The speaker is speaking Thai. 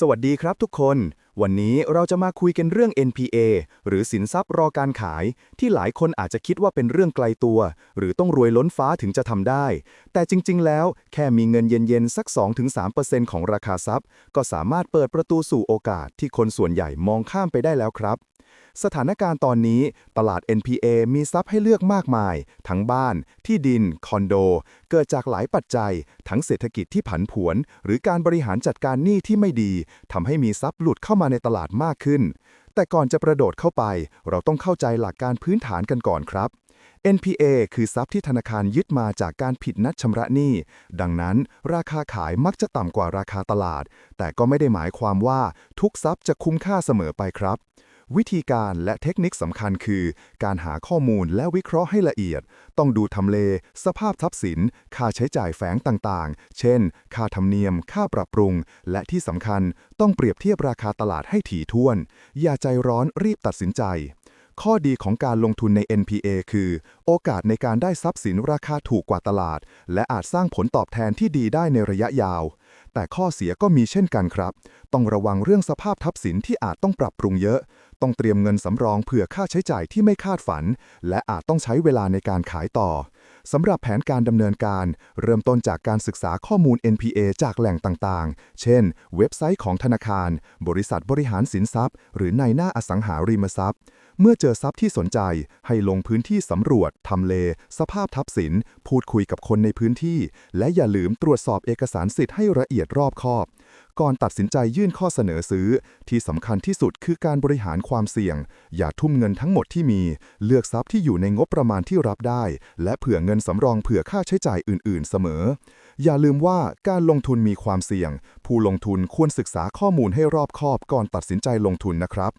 สวัสดีครับทุกคน วันนี้เราจะมาคุยกันเรื่อง NPA หรือสินทรัพย์รอการขาย ที่หลายคนอาจจะคิดว่าเป็นเรื่องไกลตัว หรือต้องรวยล้นฟ้าถึงจะทำได้ แต่จริง ๆ แล้ว แค่มีเงินเย็น ๆ สัก 2-3%ของราคาทรัพย์ ก็สามารถเปิดประตูสู่โอกาสที่คนส่วนใหญ่มองข้ามไปได้แล้วครับสถานการณ์ตอนนี้ ตลาด NPA มีทรัพย์ให้เลือกมากมาย ทั้งบ้าน ที่ดิน คอนโด เกิดจากหลายปัจจัย ทั้งเศรษฐกิจที่ผันผวน หรือการบริหารจัดการหนี้ที่ไม่ดีทำให้มีทรัพย์หลุดเข้ามาในตลาดมากขึ้น แต่ก่อนจะประโดดเข้าไป เราต้องเข้าใจหลักการพื้นฐานกันก่อนครับ NPA คือทรัพย์ที่ธนาคารยึดมาจากการผิดนัดชำระหนี้ ดังนั้น ราคาขายมักจะต่ำกว่าราคาตลาด แต่ก็ไม่ได้หมายความว่าทุกทรัพย์จะคุ้มค่าเสมอไปครับ วิธีการและเทคนิคสำคัญคือ การหาข้อมูลและวิเคราะห์ให้ละเอียด ต้องดูทำเล สภาพทรัพย์สิน ค่าใช้จ่ายแฝงต่างๆ เช่น ค่าธรรมเนียม ค่าปรับปรุง และที่สำคัญต้องเปรียบเทียบราคาตลาดให้ถี่ถ้วน อย่าใจร้อนรีบตัดสินใจ ข้อดีของการลงทุนใน NPA คือ โอกาสในการได้ทรัพย์สินราคาถูกกว่าตลาด และอาจสร้างผลตอบแทนที่ดีได้ในระยะยาว แต่ข้อเสียก็มีเช่นกันครับ ต้องระวังเรื่องสภาพทรัพย์สินที่อาจต้องปรับปรุงเยอะ ต้องเตรียมเงินสำรองเผื่อค่าใช้จ่ายที่ไม่คาดฝัน และอาจต้องใช้เวลาในการขายต่อ สำหรับแผนการดำเนินการ เริ่มต้นจากการศึกษาข้อมูล NPA จากแหล่งต่างๆ เช่น เว็บไซต์ของธนาคาร บริษัทบริหารสินทรัพย์ หรือในหน้าอสังหาริมทรัพย์ เมื่อเจอทรัพย์ที่สนใจ ให้ลงพื้นที่สำรวจ ทำเล สภาพทรัพย์สิน พูดคุยกับคนในพื้นที่ และอย่าลืมตรวจสอบเอกสารสิทธิ์ให้ละเอียดรอบคอบก่อนตัดสินใจยื่นข้อเสนอซื้อ ที่สำคัญที่สุดคือการบริหารความเสี่ยง อย่าทุ่มเงินทั้งหมดที่มี เลือกทรัพย์ที่อยู่ในงบประมาณที่รับได้ และเผื่อเงินสำรองเผื่อค่าใช้จ่ายอื่น ๆ เสมอ อย่าลืมว่าการลงทุนมีความเสี่ยง ผู้ลงทุนควรศึกษาข้อมูลให้รอบคอบก่อนตัดสินใจลงทุนนะครับ